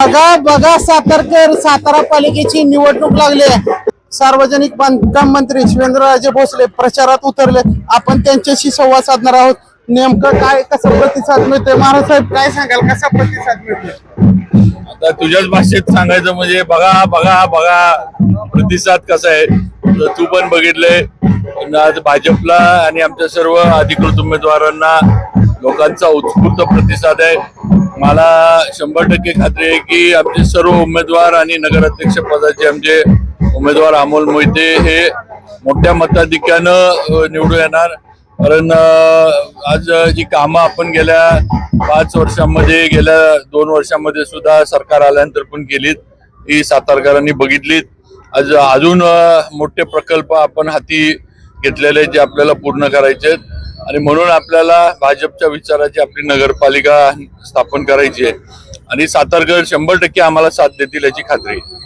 बघा बघा सातारकर सातारा पालिकेची निवडणूक लागली आहे. सार्वजनिक बांधकाम मंत्री शिवेंद्रराजे भोसले प्रचारात उतरले. आपण त्यांच्याशी संवाद साधणार आहोत. नेमकं काय कसा प्रतिसाद मिळतोय? महाराज साहेब काय सांगाल? कसा प्रतिसाद मिळतोय? आता तुझ्याच भाषेत सांगायचं म्हणजे बघा बघा बघा प्रतिसाद कसा आहे. तू पण बघितलंय. आज भाजपला आणि आमच्या सर्व अधिकृत उमेदवारांना लोकांचा उत्स्फूर्त प्रतिसाद आहे. मला शंभर टक्के खात्री आहे की आमचे सर्व उमेदवार आणि नगराध्यक्ष पदाचे आमचे उमेदवार अमोल मोहिते हे मोठ्या मताधिक्यानं निवडू निवडून येणार. कारण आज जी कामं आपण गेल्या पाच वर्षांमध्ये गेल्या दोन वर्षांमध्ये सुद्धा सरकार आल्यानंतर पण केलीत. ही सातारकरांनी बघितलीत. आज अजून मोठे प्रकल्प आपण हाती घेतलेले जे आपल्याला पूर्ण करायचे आहेत. आणि म्हणून आपल्याला भाजपच्या विचाराची आपली नगरपालिका स्थापन करायची आहे. आणि सातारगड शंभर टक्के आम्हाला साथ देतील याची खात्री आहे.